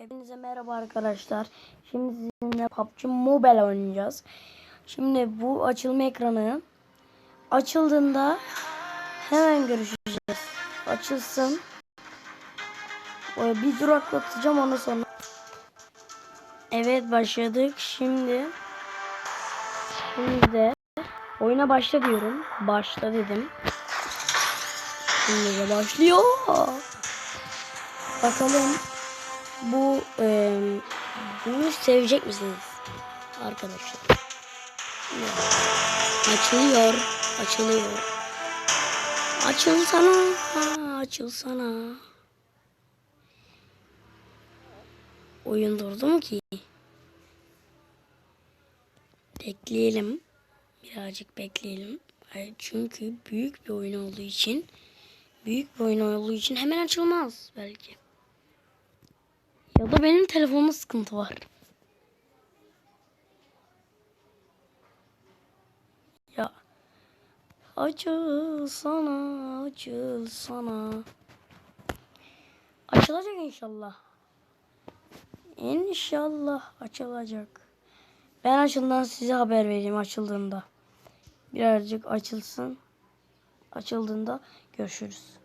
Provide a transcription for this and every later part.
Hepinize merhaba arkadaşlar. Şimdi sizinle PUBG Mobile oynayacağız. Şimdi bu açılma ekranı açıldığında hemen görüşeceğiz. Açılsın. Ee, Bir duraklatacağım onu sonra. Evet başladık. Şimdi şimdi de oyuna başla diyorum. Başla dedim. Şimdi de başlıyor. Bakalım bu e, bunu sevecek misiniz arkadaşlar? Açılıyor, açılıyor. Açılsana, ha, açılsana. Oyun durdu mu ki? Bekleyelim. Birazcık bekleyelim. Çünkü büyük bir oyun olduğu için büyük bir oyun olduğu için hemen açılmaz belki. Ya da benim telefonumda sıkıntı var. Ya açıl sana, açıl sana. Açılacak inşallah. İnşallah açılacak. Ben açıldığında size haber vereyim açıldığında. Birazcık açılsın. Açıldığında görüşürüz.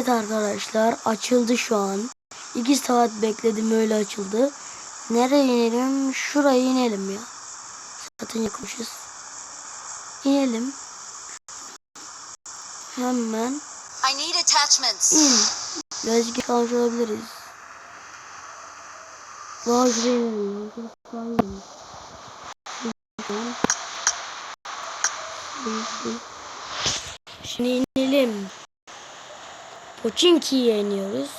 Evet arkadaşlar açıldı şu an. 2 saat bekledim öyle açıldı. Nereye inelim? Şuraya inelim ya. Zaten yakmışız. İnelim. Hemen I need attachments. in. Birazcık kalmış olabiliriz. Şuradan. Şimdi. Poçinki'ye iniyoruz.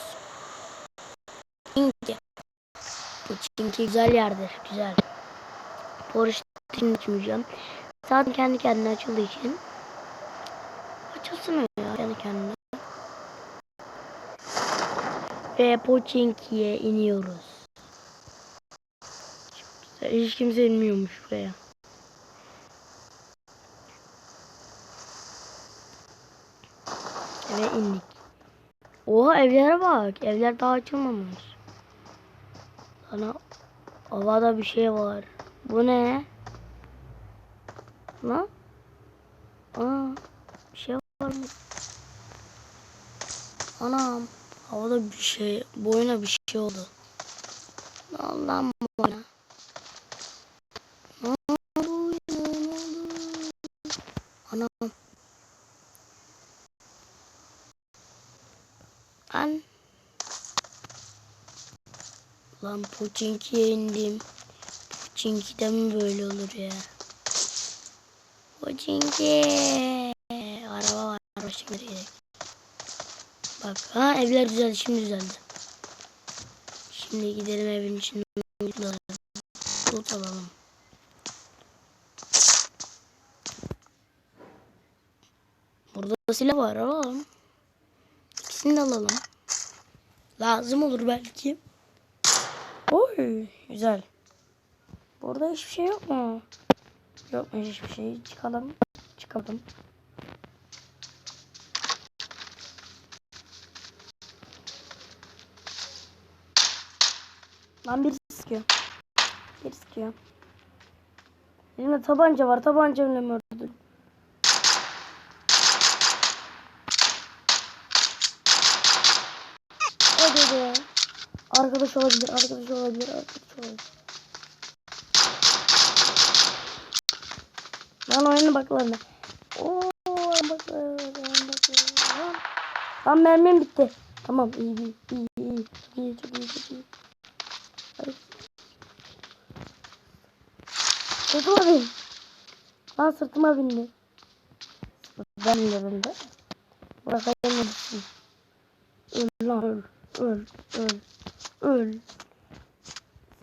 Poçinki. Poçinki güzel yerdir. Güzel. Porsche içmeyeceğim. Zaten kendi kendine açıldığı için. Açılsın ya kendi kendine. Ve Poçinki'ye iniyoruz. Hiç kimse inmiyormuş buraya. Ve indik. Oha evlere bak. Evler daha açılmamış. Sana havada bir şey var. Bu ne? Lan? Aa, bir şey var mı? Anam. Havada bir şey. Boyuna bir şey oldu. Allah'ım bana. Ne oldu? Ne oldu? Anam. An. Lan Puçinki'ye indim. Puçinki'de mi böyle olur ya? Puçinki. Araba var. Araba şimdi gidelim. Bak ha evler düzeldi. Şimdi düzeldi. Şimdi gidelim evin içinde. Tut alalım. Burada silah var alalım. İkisini de alalım. Lazım olur belki. Oy güzel. Burada hiçbir şey yok mu? Yokmuş hiçbir şey. Çıkalım. Çıkalım. Lan biri sıkıyor. Biri sıkıyor. Elimde tabanca var. Tabancamla mı öldürdün? Hadi be. Arkadaş olabilir, arkadaş olabilir, arkadaş olabilir. Lan oyunu bak lan. Oo, bak lan. Lan mermim bitti. Tamam iyi iyi iyi iyi iyi çok iyi çok iyi. Sırtıma bin. Lan sırtıma bindi. Ben bindim de. Bırakayım mısın? Öl lan öl. Öl. Öl. Öl.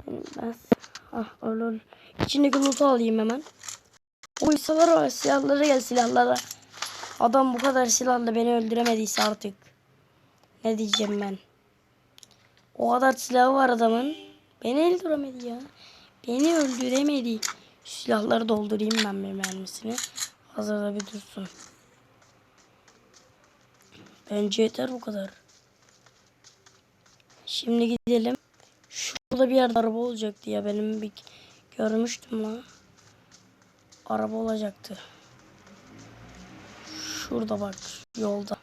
Ben... Ah öl öl. İçindeki loot'u alayım hemen. O silahlar var. Silahlara gel silahlara. Adam bu kadar silahla beni öldüremediyse artık. Ne diyeceğim ben. O kadar silahı var adamın. Beni öldüremedi ya. Beni öldüremedi. Silahları doldurayım ben bir mermisini. Hazırda bir dursun. Bence yeter bu kadar. Şimdi gidelim. Şurada bir yerde araba olacaktı ya. Benim bir görmüştüm lan. Araba olacaktı. Şurada bak yolda.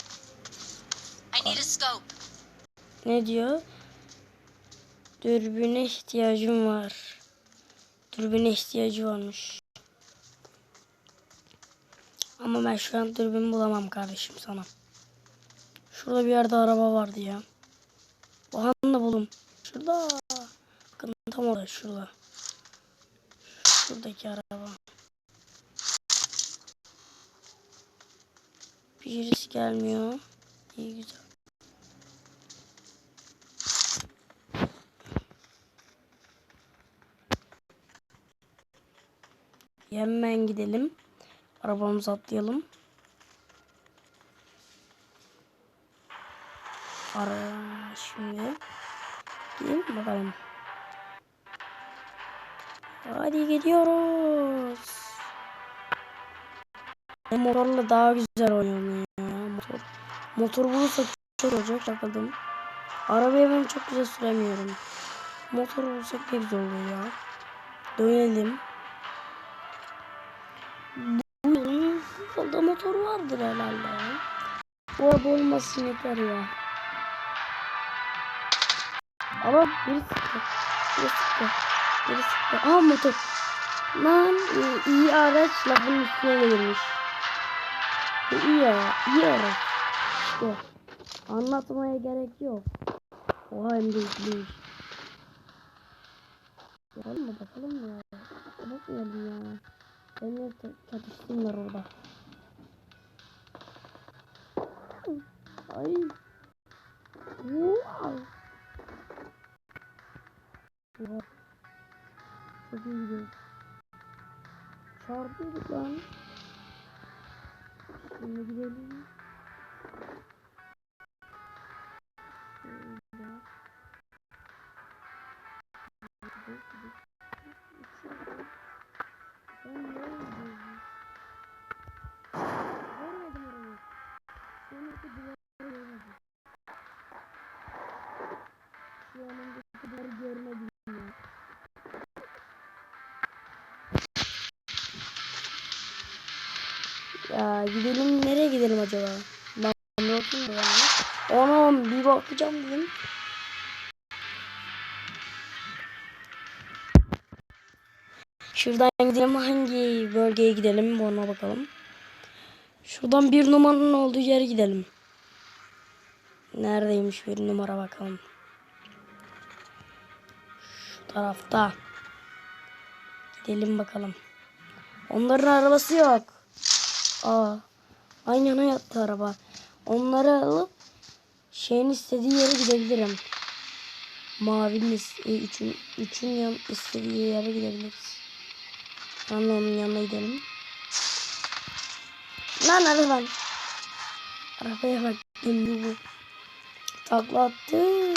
Ne diyor? Dürbüne ihtiyacım var. Dürbüne ihtiyacı varmış. Ama ben şu an dürbün bulamam kardeşim sana. Şurada bir yerde araba vardı ya. Anda buldum. Şurada. Bakın tam orada şurada. Şuradaki araba. Birisi gelmiyor. İyi güzel. Hemen gidelim. Arabamızı atlayalım. Ara şimdi. Gidelim bakalım. Hadi gidiyoruz. Motorla daha güzel oynuyorum ya. Motor. Motor bulursak çok olacak takıldım. Arabayı ben çok güzel süremiyorum. Motor bulursak ne güzel olur ya. Dönelim. Bu yolda motor vardır herhalde. Bu araba olmasın yeter ya. Ama biri sıktı. Biri sıktı. Biri sıktı. Aa motor. Lan iyi, araç lafın üstüne gelirmiş. İyi ya. iyi araç. İşte. Anlatmaya gerek yok. Oha hem de iyiymiş. Bakalım mı bakalım mı ya? Bakmayalım ya. Benimle çatışsınlar orada. Ay. Wow. Çok iyi gidiyoruz. Çarpıyorduk lan. Şimdi gidelim. Gidelim nereye gidelim acaba? Bakayım da yani. Ona bir bakacağım dedim. Şuradan gidelim hangi bölgeye gidelim ona bakalım. Şuradan bir numaranın olduğu yere gidelim. Neredeymiş bir numara bakalım. Şu tarafta. Gidelim bakalım. Onların arabası yok. Aa. Aynı yana yattı araba. Onları alıp şeyin istediği yere gidebilirim. Mavinin e, üçün, üçün yan istediği yere gidebiliriz. Tamam onun yanına gidelim. Lan araba. Arabaya bak. Ünlü bu. Takla attı.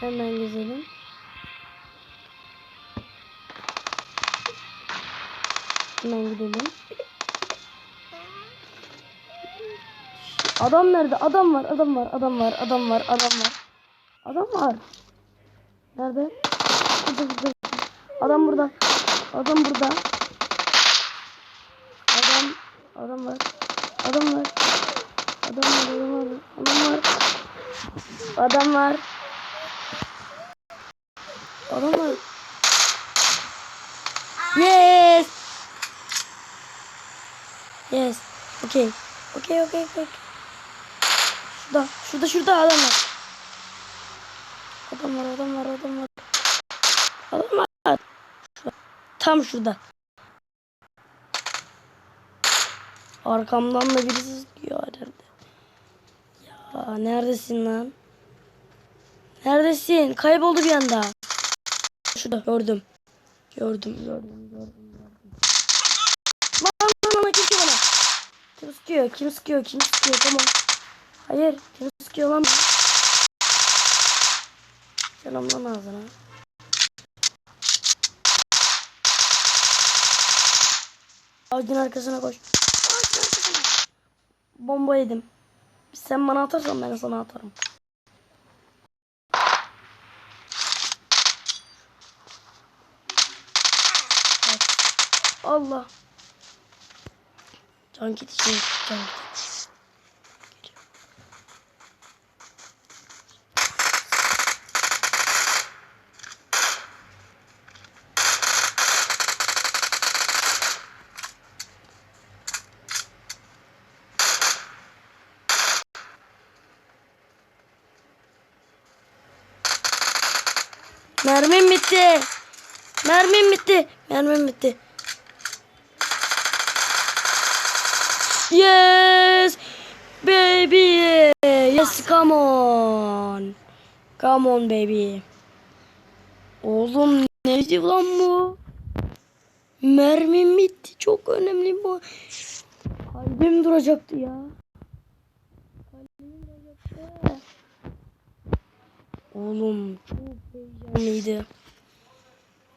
Hemen gezelim. Hemen gidelim. Adam nerede? Adam var, adam var, adam var, adam var, adam var. Adam var. Nerede? Burada, burada. Adam burada. Adam burada. Adam, adam var. Adam var. Adam var, adam var. Adam var. Adam var. Adam var. Yes. Yes. Okay. Okay, okay, okay. Şurada, şurada, şurada adam var. Adam var, adam var, adam var. Adam var. Tam şurada. Arkamdan da birisi sıkıyor herhalde. Ya neredesin lan? Neredesin? Kayboldu bir anda. Şurada gördüm. Gördüm, gördüm, gördüm, gördüm. Lan lan lan kim sıkıyor bana? Kim sıkıyor? Kim sıkıyor? Kim sıkıyor? Tamam. Hayır, kim sıkıyor lan? Selam lan ağzına. Ağacın arkasına koş. Bomba yedim. Sen bana atarsan ben sana atarım. Allah. Can git için can git. Geliyor. Mermim bitti. Mermim bitti. Mermim bitti. Yes. Baby. Yes come on. Come on baby. Oğlum neydi lan bu? Mermim bitti. Çok önemli bu. Kalbim duracaktı ya. Kalbim duracaktı. Oğlum çok heyecanlıydı.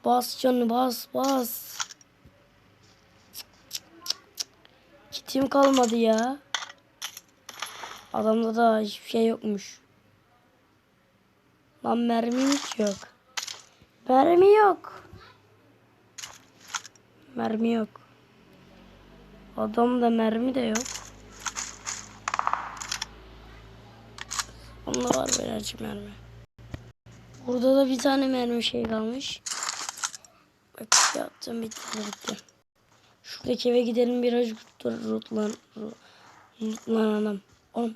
Bas canını bas bas. Kitim kalmadı ya. Adamda da hiçbir şey yokmuş. Lan mermim hiç yok. Mermi yok. Mermi yok. Adamda mermi de yok. Onda var birazcık mermi. Burada da bir tane mermi şey kalmış. Bak yaptım bitti bitti. Şuradaki eve gidelim birazcık rutlan. Oğlum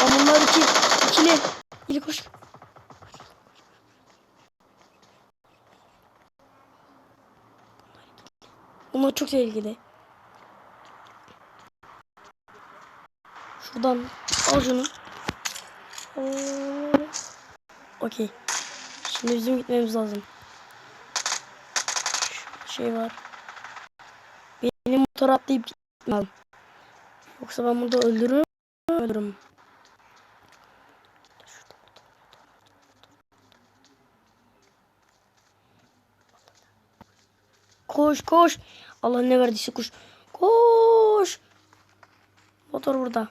Aa, bunlar iki, ikili. İli koş. Bunlar çok tehlikeli. Şuradan al şunu. Oo. Okey. Şimdi bizim gitmemiz lazım. Şey var. Benim motor atlayıp gitmem. Yoksa ben burada öldürürüm. Öldürürüm. Koş koş. Allah ne verdiyse koş. Koş. Motor burada.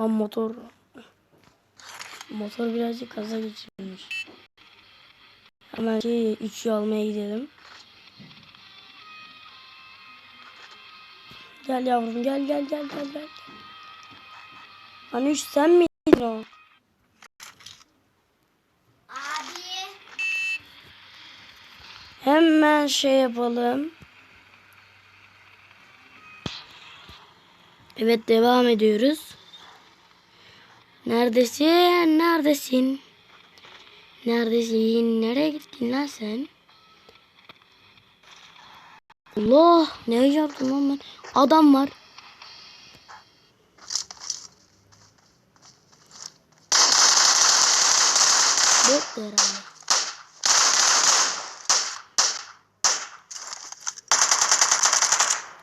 Lan motor. Motor birazcık kaza geçirmiş. Hemen şey üçü almaya gidelim. Gel yavrum gel gel gel gel gel. Hani üç sen miydin o? Abi. Hemen şey yapalım. Evet devam ediyoruz. Neredesin? Neredesin? Neredesin? Nereye gittin lan sen? Allah ne yaptım lan ben? Adam var. Yok herhalde.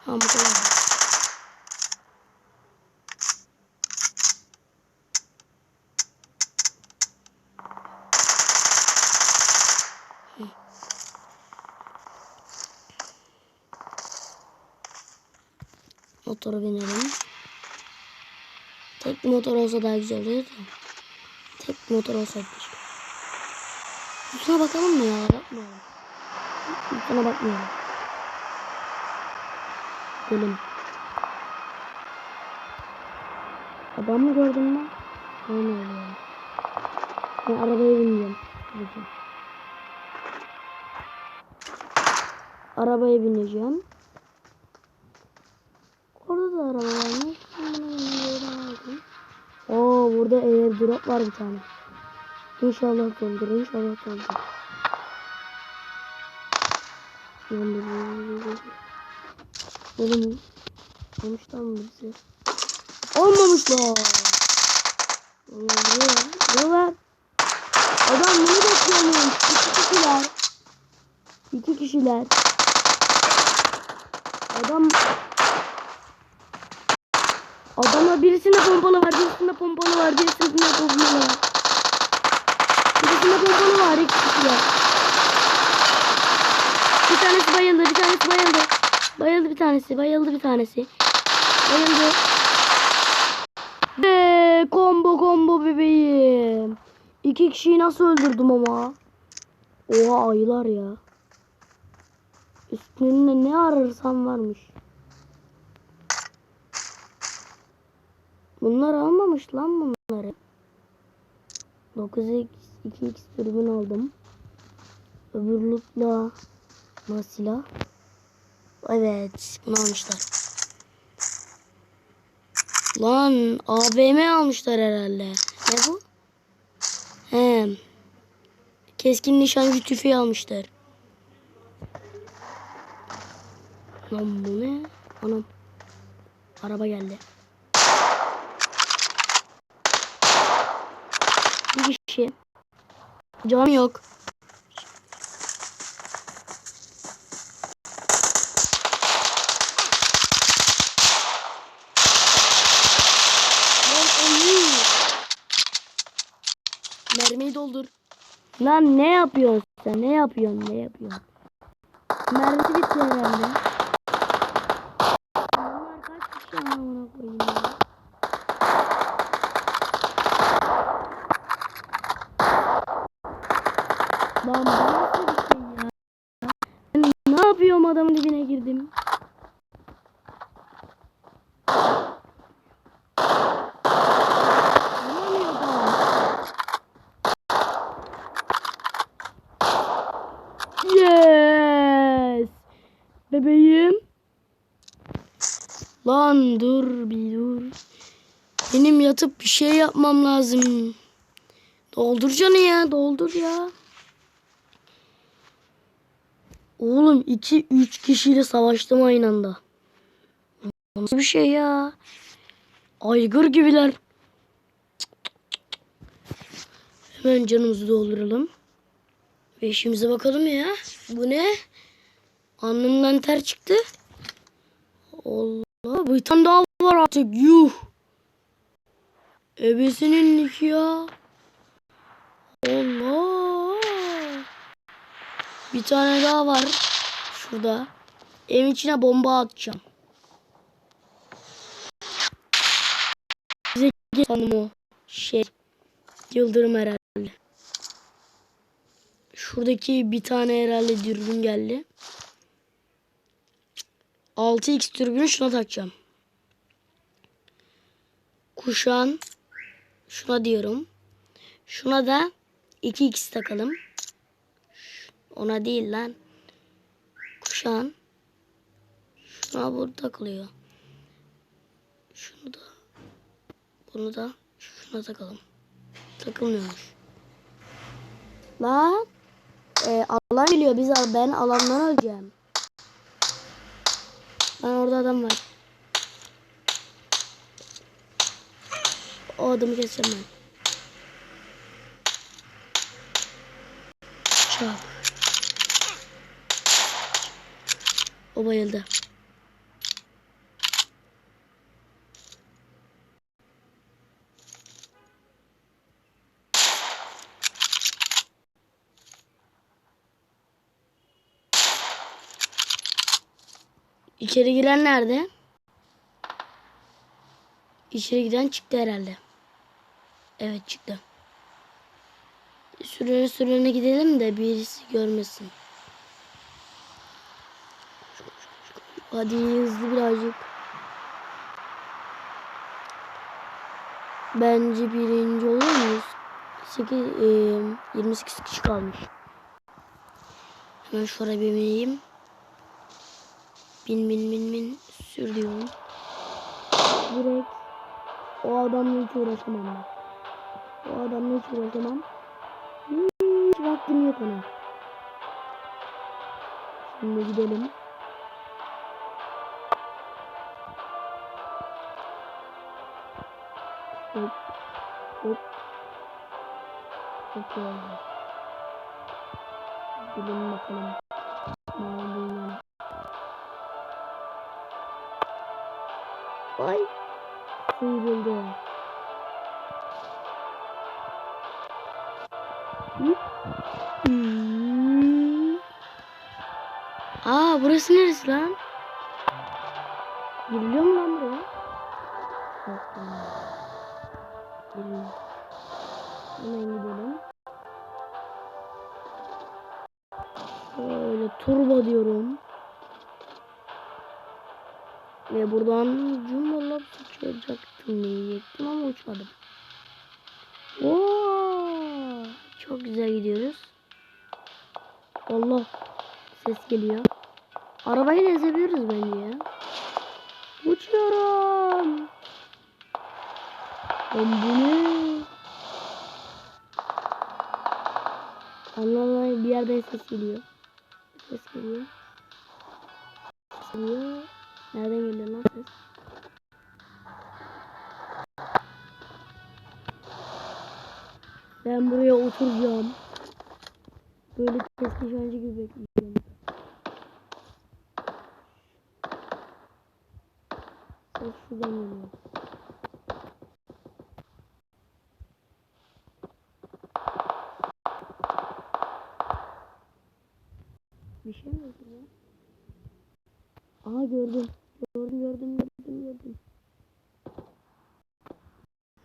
Ha bu kadar. Motora binelim. Tek motor olsa daha güzel olur da. Tek motor olsa keşke. Üstüne bakalım mı ya? Bakmayalım. Üstüne bakmayalım. Bölüm. Adam gördün lan? Öyle ya. Ben arabaya. Bineceğim. Arabaya bineceğim. Da araba varmış. Oo burada airdrop var bir tane. İnşallah doldur, inşallah doldur. Yandır. Oğlum olmuşlar mı bize? Olmamışlar. Vuruyor. Vuruyorlar. Adam bunu bekliyormuş. İki kişiler. İki kişiler. Adam Adamlar birisinde pompalı var, birisinde pompalı var, birisinde pompalı var. Birisinde pompalı var, iki kişiler. Bir tanesi bayıldı, bir tanesi bayıldı. Bayıldı bir tanesi, bayıldı bir tanesi. Bayıldı. Ve combo combo bebeğim. İki kişiyi nasıl öldürdüm ama. Oha ayılar ya. Üstünde ne ararsan varmış. Bunlar almamış lan bunları. 9x 2x dürbün aldım. Öbür lootla silah. Evet bunu almışlar. Lan AVM almışlar herhalde. Ne bu? He. Keskin nişancı tüfeği almışlar. Lan bu ne? Anam. Araba geldi. Bir kişi. Canım yok. Mermiyi doldur. Lan ne yapıyorsun sen? Ne yapıyorsun? Ne yapıyorsun? Mermisi bitti herhalde. Bunlar kaç kişi amına koyayım 2 3 kişiyle savaştım aynı anda. Nasıl bir şey ya? Aygır gibiler. Hemen canımızı dolduralım. Ve işimize bakalım ya. Bu ne? Alnımdan ter çıktı. Allah. Bir tane daha var artık. Yuh. Ebesinin niki ya. Allah. Bir tane daha var. Şurada. Evin içine bomba atacağım. Bize sandım o şey. Yıldırım herhalde. Şuradaki bir tane herhalde dürbün geldi. 6x dürbünü şuna takacağım. Kuşan. Şuna diyorum. Şuna da 2x takalım. Ona değil lan. Kuşan. Şuna bu takılıyor. Şunu da. Bunu da şuna takalım. Takılmıyormuş. Lan. E, alan geliyor. Biz ben alandan öleceğim. Lan orada adam var. O adamı keseceğim ben. Çak. O bayıldı. İçeri giren nerede? İçeri giren çıktı herhalde. Evet çıktı. Sürüne sürüne gidelim de birisi görmesin. Hadi hızlı birazcık. Bence birinci olur muyuz? 8, e, 28 kişi kalmış. Hemen şuraya bir bineyim. Bin bin bin bin sür diyorum. Direkt o adamla hiç uğraşamam ben. O adamla hiç uğraşamam. Hiç vaktim yok ona. Şimdi gidelim. Hop. Hop. Çok iyi oldu. Gidelim bakalım. Ne olduğunu. Ay. Sıyrıldı. Aa burası neresi lan? Giriliyor mu lan buraya? Hemen gidelim. Şöyle turbo diyorum. Ve buradan cumhurlap uçacaktım diyecektim ama uçmadım. Oo, çok güzel gidiyoruz. Allah ses geliyor. Arabayı da ezebiliriz bence ya. Uçuyorum. Ben bunu Anlamaya bir yerden ses geliyor. Ses geliyor. Ses geliyor. Nereden geliyor lan ses? Ben buraya oturacağım. Böyle ses nişancı gibi bekleyeceğim. Ses şuradan geliyor. Bir şey mi oldu ya? Aha gördüm. Gördüm gördüm gördüm gördüm.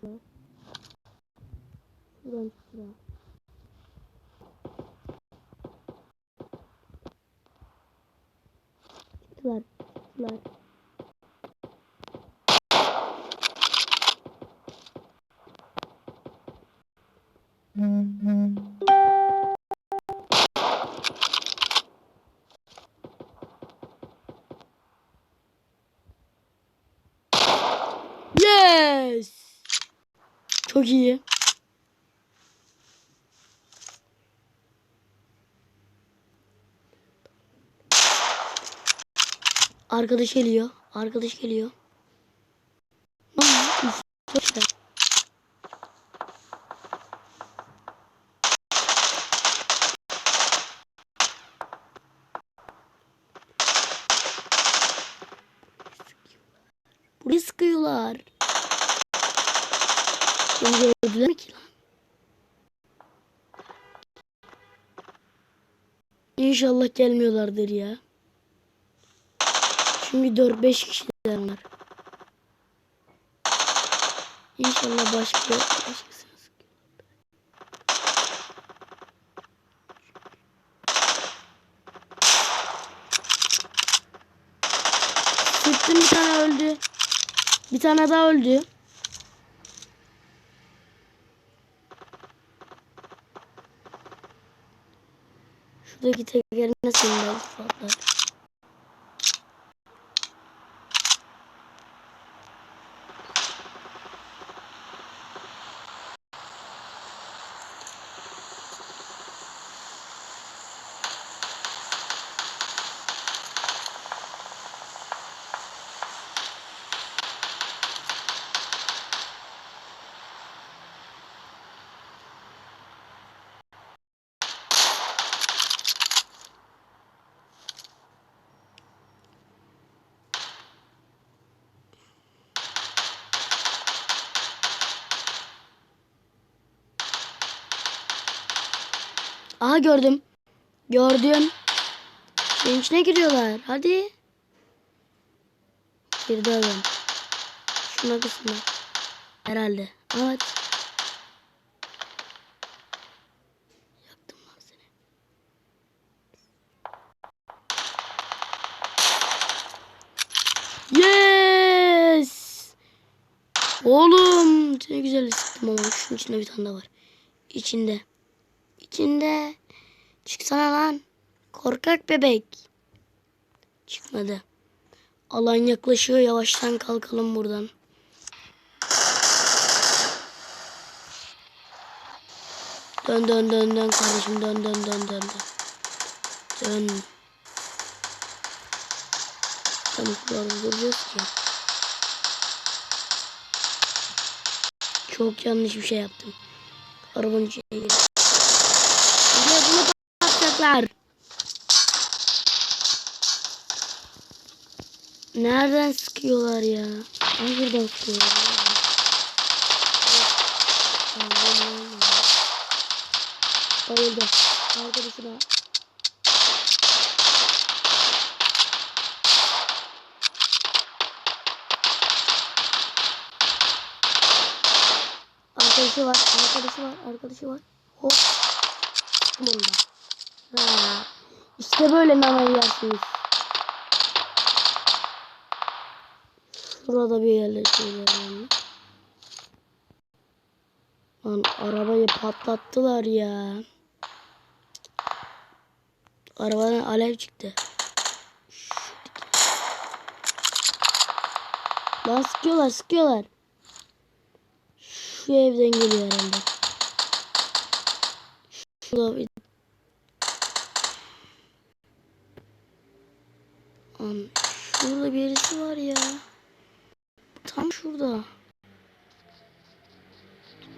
Şurada. Şuradan şuraya. Çıktılar. Çıktılar. Çok iyi. Arkadaş geliyor. Arkadaş geliyor. Aa, üst- üst- üst. Buraya sıkıyorlar. Beni gördüler mi ki lan? İnşallah gelmiyorlardır ya. Çünkü 4-5 kişiler onlar. İnşallah başka başkasını sıkıyor. Sıktım bir tane öldü. Bir tane daha öldü. Şuradaki tekerine sinirler patlar. Aha gördüm. Gördüm. Benim içine giriyorlar. Hadi. Girdi adam. Şuna kısmı. Herhalde. Evet. Yaktım lan seni. Yes! Oğlum ne güzel sıktım ama şunun içinde bir tane daha var. İçinde. İçinde. Çıksana lan. Korkak bebek. Çıkmadı. Alan yaklaşıyor. Yavaştan kalkalım buradan. Dön dön dön dön kardeşim dön dön dön dön dön. Dön. Tavukları vuracağız ki. Çok yanlış bir şey yaptım. Arabanın içine. Çocuklar. Nereden sıkıyorlar ya? Ay buradan sıkıyorlar. Bayıldı. Arkadaşına. Arkadaşı var, arkadaşı var, arkadaşı var. Hop. Bunda. İşte böyle namayı yersiniz. Şurada bir şeyler Lan arabayı patlattılar ya. Arabadan alev çıktı. Lan sıkıyorlar sıkıyorlar. Şu evden geliyor herhalde. Şurada bir... Lan şurada birisi var ya. Tam şurada.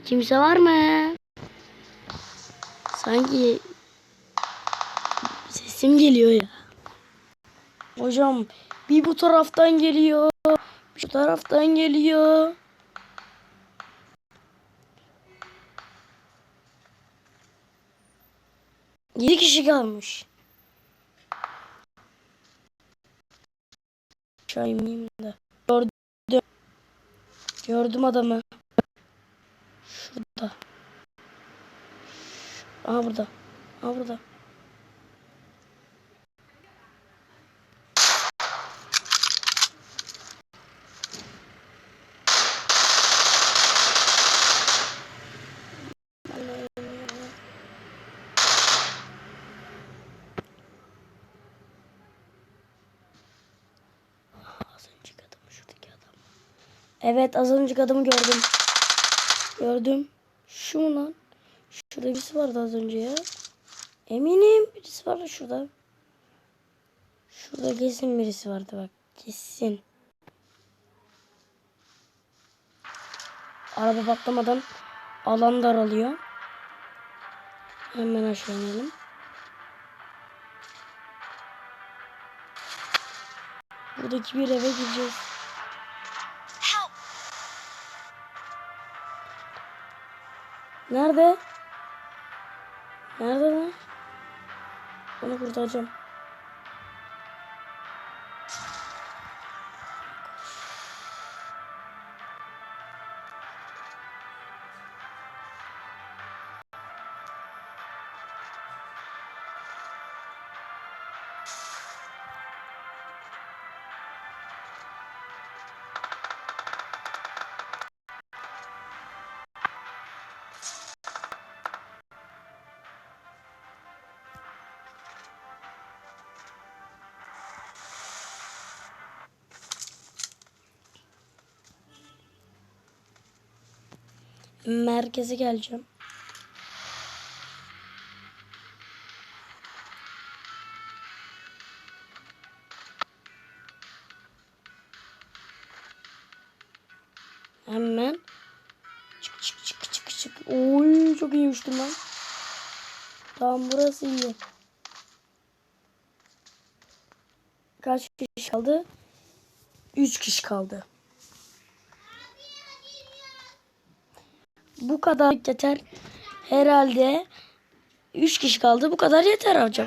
Kimse var mı? Sanki sesim geliyor ya. Hocam bir bu taraftan geliyor. Bir şu taraftan geliyor. Yedi kişi kalmış. İneyim de. Gördüm. Gördüm adamı. Şurada. Aha burada. Aha burada. Evet az önceki adamı gördüm. Gördüm. Şu mu lan? Şurada birisi vardı az önce ya. Eminim birisi vardı şurada. Şurada kesin birisi vardı bak. Kesin. Araba patlamadan alan daralıyor. Hemen aşağı inelim. Buradaki bir eve gideceğiz. Nerede? Nerede lan? Onu kurtaracağım. Merkeze geleceğim. Hemen çık çık çık çık çık. Oy çok iyiymiştim lan. Tamam burası iyi. Kaç kişi kaldı? 3 kişi kaldı. Bu kadar yeter. Herhalde 3 kişi kaldı. Bu kadar yeter hocam.